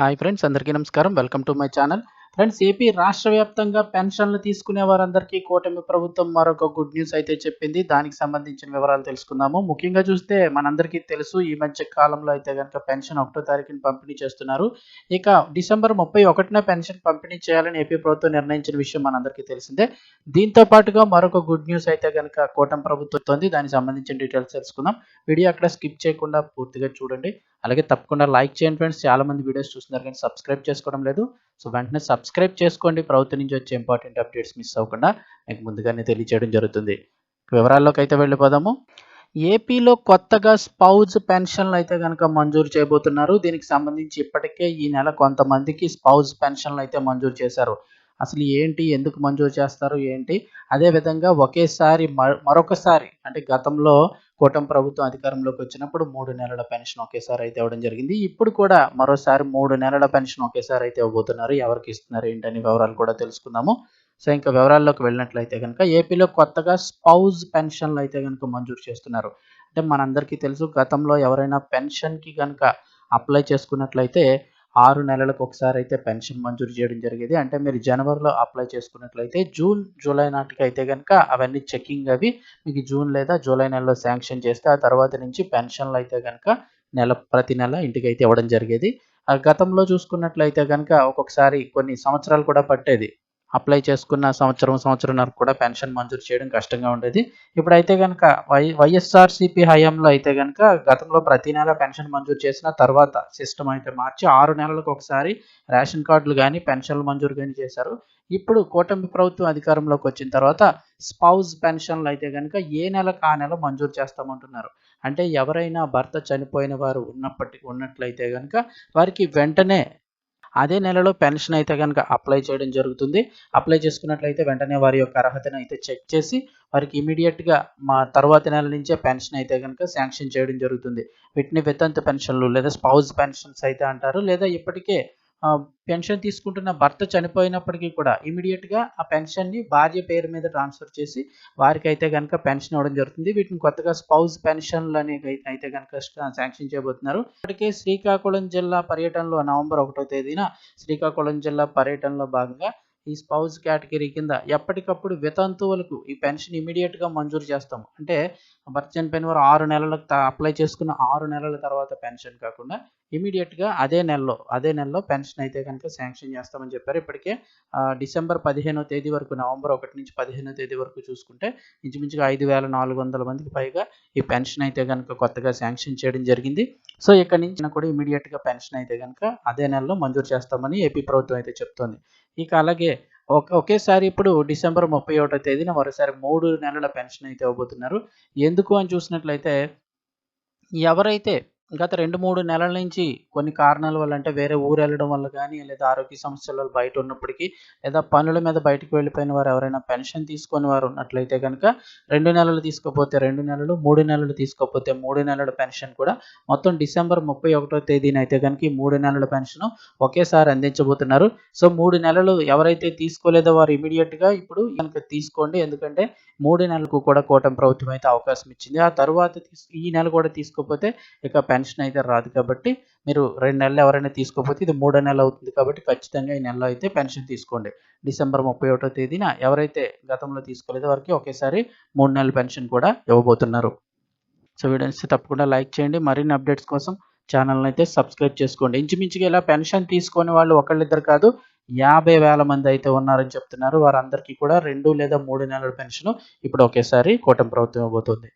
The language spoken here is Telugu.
హాయ్ ఫ్రెండ్స్ అందరికీ నమస్కారం. Welcome to my channel. Friends AP రాష్ట్ర వ్యాప్తంగా పెన్షన్లు తీసుకునే వారందరికీ కూటమి ప్రభుత్వం మరొక గుడ్ న్యూస్ అయితే చెప్పింది. దానికి సంబంధించిన వివరాలు తెలుసుకుందాము. ముఖ్యంగా చూస్తే మనందరికీ తెలుసు ఈ మధ్య కాలంలో అయితే కనుక పెన్షన్ ఒకటో తారీఖున పంపిణీ చేస్తున్నారు. ఇక డిసెంబర్ ముప్పై ఒకటిన పెన్షన్ పంపిణీ చేయాలని ఏపీ ప్రభుత్వం నిర్ణయించిన విషయం మనందరికీ తెలిసిందే. దీంతో పాటుగా మరొక గుడ్ న్యూస్ అయితే కనుక కూటమి ప్రభుత్వం దానికి సంబంధించిన డీటెయిల్స్ తెలుసుకుందాం. వీడియో అక్కడ స్కిప్ చేయకుండా పూర్తిగా చూడండి. అలాగే తప్పకుండా లైక్ చేయండి ఫ్రెండ్స్. చాలా మంది వీడియోస్ చూస్తున్నారు కానీ సబ్స్క్రైబ్ చేసుకోవడం లేదు. సో వెంటనే సబ్స్క్రైబ్ చేసుకోండి. ప్రభుత్వం నుంచి వచ్చే ఇంపార్టెంట్ అప్డేట్స్ మిస్ అవ్వకుండా మీకు ముందుగానే తెలియజేయడం జరుగుతుంది. వివరాల్లోకి అయితే వెళ్ళిపోదాము. ఏపీలో కొత్తగా స్పౌజ్ పెన్షన్లు అయితే కనుక మంజూరు చేయబోతున్నారు. దీనికి సంబంధించి ఇప్పటికే ఈ నెల కొంతమందికి స్పౌజ్ పెన్షన్లు అయితే మంజూరు చేశారు. అసలు ఏంటి? ఎందుకు మంజూరు చేస్తారు? ఏంటి? అదే విధంగా ఒకేసారి మరొకసారి అంటే గతంలో కూటమి ప్రభుత్వం అధికారంలోకి వచ్చినప్పుడు మూడు నెలల పెన్షన్ ఒకేసారి అయితే ఇవ్వడం జరిగింది. ఇప్పుడు కూడా మరోసారి మూడు నెలల పెన్షన్ ఒకేసారి అయితే ఇవ్వబోతున్నారు. ఎవరికి ఇస్తున్నారు ఏంటని వివరాలు కూడా తెలుసుకుందాము. సో ఇంకా వివరాల్లోకి వెళ్ళినట్లయితే కనుక ఏపీలో కొత్తగా స్పౌజ్ పెన్షన్లు అయితే కనుక మంజూరు చేస్తున్నారు. అంటే మనందరికీ తెలుసు గతంలో ఎవరైనా పెన్షన్కి కనుక అప్లై చేసుకున్నట్లయితే ఆరు నెలలకు ఒకసారి అయితే పెన్షన్ మంజూరు చేయడం జరిగేది. అంటే మీరు జనవరిలో అప్లై చేసుకున్నట్లయితే జూన్ జూలై నాటికి అయితే కనుక అవన్నీ చెకింగ్ అవి మీకు జూన్ లేదా జూలై నెలలో శాంక్షన్ చేస్తే ఆ తర్వాత నుంచి పెన్షన్లు అయితే కనుక నెల ప్రతి నెల ఇంటికి అయితే ఇవ్వడం జరిగేది. గతంలో చూసుకున్నట్లయితే కనుక ఒక్కొక్కసారి కొన్ని సంవత్సరాలు కూడా పట్టేది. అప్లై చేసుకున్న సంవత్సరం సంవత్సరంన్నర కూడా పెన్షన్ మంజూరు చేయడం కష్టంగా ఉండేది. ఇప్పుడైతే కనుక వై వైఎస్ఆర్సీపీ హయాంలో అయితే కనుక గతంలో ప్రతి నెల పెన్షన్ మంజూరు చేసిన తర్వాత సిస్టమ్ అయితే మార్చి ఆరు నెలలకు ఒకసారి రేషన్ కార్డులు కానీ పెన్షన్లు మంజూరు కానీ చేశారు. ఇప్పుడు కూటమి ప్రభుత్వం అధికారంలోకి వచ్చిన తర్వాత స్పౌజ్ పెన్షన్లు అయితే కనుక ఏ నెలకు ఆ నెల మంజూరు చేస్తామంటున్నారు. అంటే ఎవరైనా భర్త చనిపోయిన వారు ఉన్నప్పటికీ ఉన్నట్లయితే కనుక వారికి వెంటనే అదే నెలలో పెన్షన్ అయితే కనుక అప్లై చేయడం జరుగుతుంది. అప్లై చేసుకున్నట్లయితే వెంటనే వారి యొక్క అర్హతను అయితే చెక్ చేసి వారికి ఇమీడియట్గా మా తర్వాత నెల నుంచే పెన్షన్ అయితే కనుక శాంక్షన్ చేయడం జరుగుతుంది. వీటిని వితంతు పెన్షన్లు లేదా స్పౌజ్ పెన్షన్స్ అయితే అంటారు. లేదా ఇప్పటికే పెన్షన్ తీసుకుంటున్న భర్త చనిపోయినప్పటికీ కూడా ఇమీడియట్గా ఆ పెన్షన్ని భార్య పేరు మీద ట్రాన్స్ఫర్ చేసి వారికి అయితే కనుక పెన్షన్ ఇవ్వడం జరుగుతుంది. వీటిని కొత్తగా స్పౌజ్ పెన్షన్లు అనేవి అయితే కనుక శాంక్షన్ చేయబోతున్నారు. ఇప్పటికే శ్రీకాకుళం జిల్లా పర్యటనలో నవంబర్ ఒకటో తేదీన శ్రీకాకుళం జిల్లా పర్యటనలో భాగంగా ఈ స్పౌజ్ కేటగిరీ కింద ఎప్పటికప్పుడు వితంతువులకు ఈ పెన్షన్ ఇమీడియట్గా మంజూరు చేస్తాం అంటే భర్త చనిపోయిన వారు ఆరు నెలలకు అప్లై చేసుకున్న ఆరు నెలల తర్వాత పెన్షన్ కాకుండా ఇమీడియట్గా అదే నెలలో అదే నెలలో పెన్షన్ అయితే కనుక శాంక్షన్ చేస్తామని చెప్పారు. ఇప్పటికే డిసెంబర్ పదిహేనో తేదీ వరకు నవంబర్ ఒకటి నుంచి పదిహేనో తేదీ వరకు చూసుకుంటే ఇంచుమించుగా ఐదు వేల నాలుగు వందల మందికి పైగా ఈ పెన్షన్ అయితే కనుక కొత్తగా శాంక్షన్ చేయడం జరిగింది. సో ఇక్కడ నుంచి కూడా ఇమీడియట్గా పెన్షన్ అయితే కనుక అదే నెలలో మంజూరు చేస్తామని ఏపీ ప్రభుత్వం అయితే చెప్తోంది. ఇక అలాగే ఒక ఒకేసారి ఇప్పుడు డిసెంబర్ ముప్పై ఒకటో తేదీన మరోసారి మూడు నెలల పెన్షన్ అయితే ఇవ్వబోతున్నారు. ఎందుకు అని చూసినట్లయితే ఎవరైతే గత రెండు మూడు నెలల నుంచి కొన్ని కారణాల వల్ల అంటే వేరే ఊరు వెళ్ళడం వల్ల కానీ లేదా ఆరోగ్య సమస్యల బయట ఉన్నప్పటికీ లేదా పనుల మీద బయటకు వెళ్ళిపోయిన వారు ఎవరైనా పెన్షన్ తీసుకొని వారు ఉన్నట్లయితే కనుక రెండు నెలలు తీసుకోపోతే రెండు నెలలు మూడు నెలలు తీసుకోకపోతే మూడు నెలల పెన్షన్ కూడా మొత్తం డిసెంబర్ ముప్పై ఒకటో తేదీన అయితే కనుక ఈ మూడు నెలల పెన్షన్ ఒకేసారి అందించబోతున్నారు. సో మూడు నెలలు ఎవరైతే తీసుకోలేదో వారు ఇమీడియట్గా ఇప్పుడు కనుక తీసుకోండి. ఎందుకంటే మూడు నెలలకు కూడా కూటమి ప్రభుత్వం అయితే అవకాశం ఇచ్చింది. ఆ తర్వాత ఈ నెల కూడా తీసుకోకపోతే ఇక పెన్షన్ అయితే రాదు కాబట్టి మీరు రెండు నెలలు ఎవరైనా తీసుకోకపోతే ఇది మూడో నెల అవుతుంది కాబట్టి ఖచ్చితంగా ఈ నెలలో అయితే పెన్షన్ తీసుకోండి. డిసెంబర్ ముప్పై ఒకటో తేదీన ఎవరైతే గతంలో తీసుకోలేదో వారికి ఒకేసారి మూడు నెలల పెన్షన్ కూడా ఇవ్వబోతున్నారు. సో వీడియోస్ తప్పకుండా లైక్ చేయండి. మరిన్ని అప్డేట్స్ కోసం ఛానల్ని అయితే సబ్స్క్రైబ్ చేసుకోండి. ఇంచుమించుగా ఇలా పెన్షన్ తీసుకునే వాళ్ళు ఒకళ్ళిద్దరు కాదు యాభై వేల మంది అయితే ఉన్నారని చెప్తున్నారు. వారందరికీ కూడా రెండు లేదా మూడు నెలల పెన్షన్ ఇప్పుడు ఒకేసారి కూటమి ప్రభుత్వం ఇవ్వబోతుంది.